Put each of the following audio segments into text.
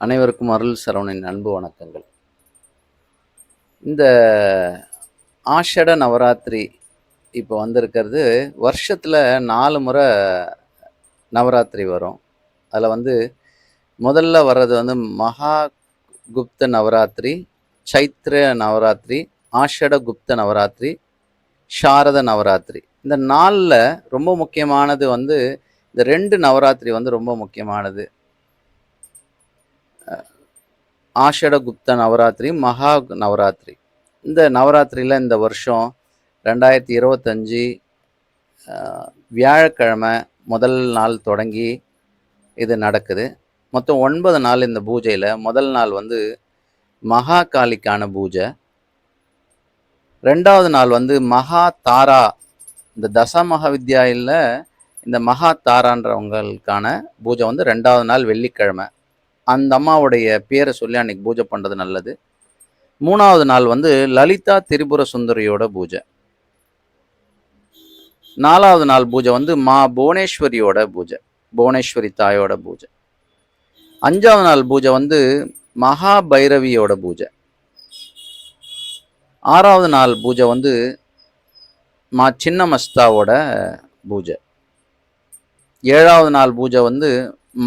அனைவருக்கும் அருள் சரவணின் அன்பு வணக்கங்கள். இந்த ஆஷட நவராத்திரி இப்போ வந்திருக்கிறது. வருஷத்தில் நாலு முறை நவராத்திரி வரும். அதில் வந்து முதல்ல வர்றது வந்து மகா குப்த நவராத்திரி சைத்ர நவராத்திரி ஆஷட குப்த நவராத்திரி சாரத நவராத்திரி. இந்த நாளில் ரொம்ப முக்கியமானது வந்து இந்த ரெண்டு நவராத்திரி வந்து ரொம்ப முக்கியமானது. ஆஷடகுப்த நவராத்திரி மகா நவராத்திரி. இந்த நவராத்திரியில் இந்த வருஷம் ரெண்டாயிரத்தி இருபத்தஞ்சி வியாழக்கிழமை முதல் நாள் தொடங்கி இது நடக்குது. மொத்தம் ஒன்பது நாள் இந்த பூஜையில். முதல் நாள் வந்து மகா காளிக்கான பூஜை. ரெண்டாவது நாள் வந்து மகா தாரா. இந்த தச மகாவித்யாயில் இந்த மகா தாரான்றவங்களுக்கான பூஜை வந்து ரெண்டாவது நாள் வெள்ளிக்கிழமை. அந்த அம்மாவுடைய பேரை சொல்லி அன்னைக்கு பூஜை பண்ணுறது நல்லது. மூணாவது நாள் வந்து லலிதா திரிபுர சுந்தரியோட பூஜை. நாலாவது நாள் பூஜை வந்து மா புவனேஸ்வரியோட பூஜை புவனேஸ்வரி தாயோட பூஜை. அஞ்சாவது நாள் பூஜை வந்து மகா பைரவியோட பூஜை. ஆறாவது நாள் பூஜை வந்து மா சின்னமஸ்தாவோட பூஜை. ஏழாவது நாள் பூஜை வந்து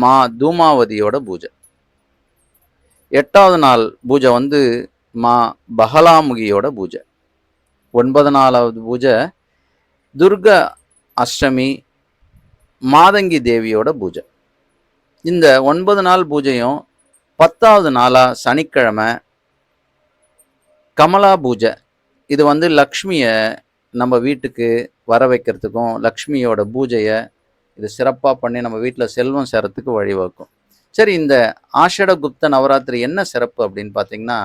மா தூமாவதியோட பூஜை. எட்டாவது நாள் பூஜை வந்து மா பகலாமுகியோட பூஜை. ஒன்பது நாலாவது பூஜை துர்க அஷ்டமி மாதங்கி தேவியோட பூஜை. இந்த ஒன்பது நாள் பூஜையும் பத்தாவது நாளாக சனிக்கிழமை கமலா பூஜை. இது வந்து லக்ஷ்மியை நம்ம வீட்டுக்கு வர வைக்கிறதுக்கும் லக்ஷ்மியோட பூஜையை இது சிறப்பாக பண்ணி நம்ம வீட்டில் செல்வம் சேரத்துக்கு வழிவகுக்கும். சரி இந்த ஆஷட குப்த நவராத்திரி என்ன சிறப்பு அப்படின்னு பார்த்தீங்கன்னா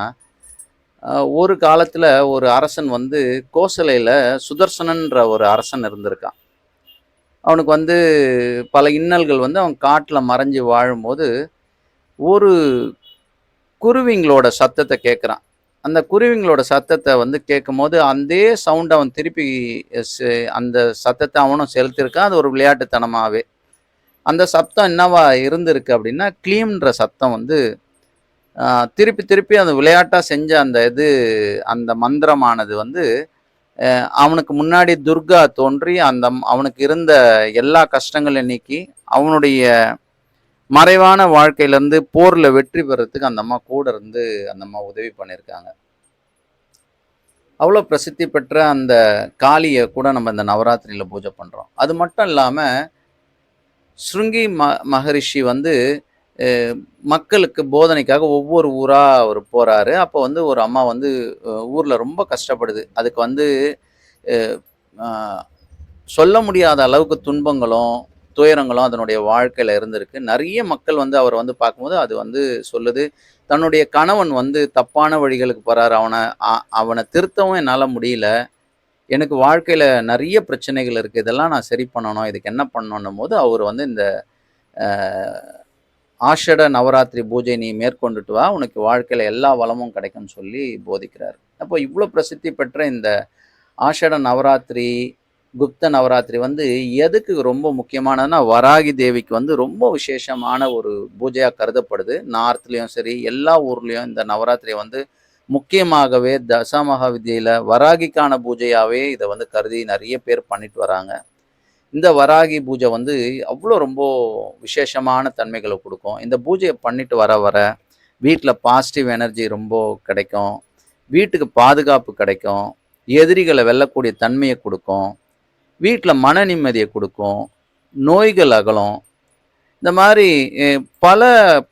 ஒரு காலத்தில் ஒரு அரசன் வந்து கோசலையில் சுதர்சனன்ற ஒரு அரசன் இருந்திருக்கான். அவனுக்கு வந்து பல இன்னல்கள் வந்து அவன் காட்டில் மறைஞ்சு வாழும்போது ஒரு குருவிங்களோட சத்தத்தை கேட்குறான் அந்த குருவிங்களோட சத்தத்தை வந்து கேட்கும்போது அதே சவுண்டை அவன் திருப்பி அந்த சத்தத்தை அவனும் செலுத்தியிருக்கான். அது ஒரு விளையாட்டுத்தனமாகவே அந்த சப்தம் என்னவா இருந்திருக்கு அப்படின்னா க்ளீம்ன்ற சத்தம் வந்து திருப்பி திருப்பி அந்த விளையாட்டாக செஞ்ச அந்த இது அந்த மந்திரமானது வந்து அவனுக்கு முன்னாடி துர்கா தோன்றி அந்த அவனுக்கு இருந்த எல்லா கஷ்டங்களையும் நீக்கி அவனுடைய மறைவான வாழ்க்கையிலேருந்து போரில் வெற்றி பெறத்துக்கு அந்த அம்மா கூட இருந்து அந்த அம்மா உதவி பண்ணியிருக்காங்க. அவ்வளோ பிரசித்தி பெற்ற அந்த காளியை கூட நம்ம இந்த நவராத்திரியில் பூஜை பண்ணுறோம் அது மட்டும் இல்லாமல் ஸ்ருங்கி ம மகரிஷி வந்து மக்களுக்கு போதனைக்காக ஒவ்வொரு ஊராக அவர் போகிறாரு அப்போ வந்து ஒரு அம்மா வந்து ஊரில் ரொம்ப கஷ்டப்படுது. அதுக்கு வந்து சொல்ல முடியாத அளவுக்கு துன்பங்களும் துயரங்களும் அதனுடைய வாழ்க்கையில் இருந்திருக்கு. நிறைய மக்கள் வந்து அவர் வந்து பார்க்கும்போது அது வந்து சொல்லுது. தன்னுடைய கணவன் வந்து தப்பான வழிகளுக்கு போகிறாரு அவனை அவனை திருத்தவும் என்னால் முடியல. எனக்கு வாழ்க்கையில் நிறைய பிரச்சனைகள் இருக்குது இதெல்லாம் நான் சரி பண்ணணும். இதுக்கு என்ன பண்ணணும் போது அவர் வந்து இந்த ஆஷட நவராத்திரி பூஜை நீ மேற்கொண்டுட்டு வா. உனக்கு வாழ்க்கையில் எல்லா வளமும் கிடைக்கும்னு சொல்லி போதிக்கிறார். அப்போ இவ்வளோ பிரசித்தி பெற்ற இந்த ஆஷட நவராத்திரி குப்த நவராத்திரி வந்து எதுக்கு ரொம்ப முக்கியமானதுன்னா வராகி தேவிக்கு வந்து ரொம்ப விசேஷமான ஒரு பூஜையாக கருதப்படுது. நார்த்லேயும் சரி எல்லா ஊர்லேயும் இந்த நவராத்திரியை வந்து முக்கியமாகவே தசமகா வித்தியில் வராகிக்கான பூஜையாகவே இதை வந்து கருதி நிறைய பேர் பண்ணிட்டு வராங்க. இந்த வராகி பூஜை வந்து அவ்வளோ ரொம்ப விசேஷமான தன்மைகளை கொடுக்கும். இந்த பூஜையை பண்ணிட்டு வர வர வீட்டில் பாசிட்டிவ் எனர்ஜி ரொம்ப கிடைக்கும். வீட்டுக்கு பாதுகாப்பு கிடைக்கும். எதிரிகளை வெல்லக்கூடிய தன்மையை கொடுக்கும். வீட்டில் மன நிம்மதியை கொடுக்கும். நோய்கள் அகலும். இந்த மாதிரி பல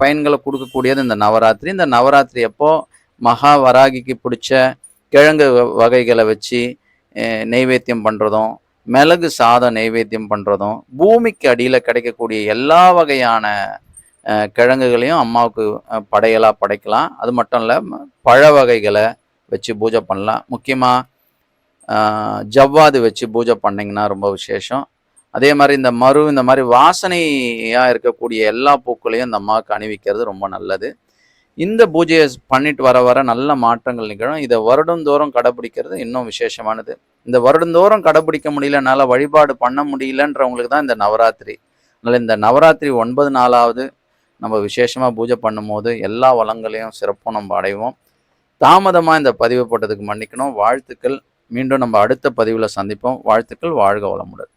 பயன்களை கொடுக்கக்கூடியது இந்த நவராத்திரி. இந்த நவராத்திரி அப்போது மகா வராகிக்கு பிடிச்ச கிழங்கு வ- வகைகளை வச்சு நெய்வேத்தியம் பண்ணுறதும் மிளகு சாதம் நெய்வேத்தியம் பண்ணுறதும் பூமிக்கு அடியில் கிடைக்கக்கூடிய எல்லா வகையான கிழங்குகளையும் அம்மாவுக்கு படையலாக படைக்கலாம். அது மட்டும் இல்லை பழ வகைகளை வச்சு பூஜை பண்ணலாம். முக்கியமாக ஜவ்வாது வச்சு பூஜை பண்ணிங்கன்னா ரொம்ப விசேஷம். அதே மாதிரி இந்த மரு இந்த மாதிரி வாசனையாக இருக்கக்கூடிய எல்லா பூக்களையும் இந்த அம்மாவுக்கு அணிவிக்கிறது ரொம்ப நல்லது. இந்த பூஜையை பண்ணிட்டு வர வர நல்ல மாற்றங்கள் நிகழும். இதை வருடந்தோறும் கடைபிடிக்கிறது இன்னும் விசேஷமானது. இந்த வருடந்தோறும் கடைபிடிக்க முடியல என்னால் வழிபாடு பண்ண முடியலன்றவங்களுக்கு தான் இந்த நவராத்திரி. அதனால் இந்த நவராத்திரி ஒன்பது நாளாவது நம்ம விசேஷமாக பூஜை பண்ணும்போது எல்லா வளங்களையும் சிறப்பும் நம்ம அடைவோம். தாமதமாக இந்த பதிவு போட்டதுக்கு மன்னிக்கணும். வாழ்த்துக்கள். மீண்டும் நம்ம அடுத்த பதிவில் சந்திப்போம். வாழ்த்துக்கள். வாழ்க வளமுடன்.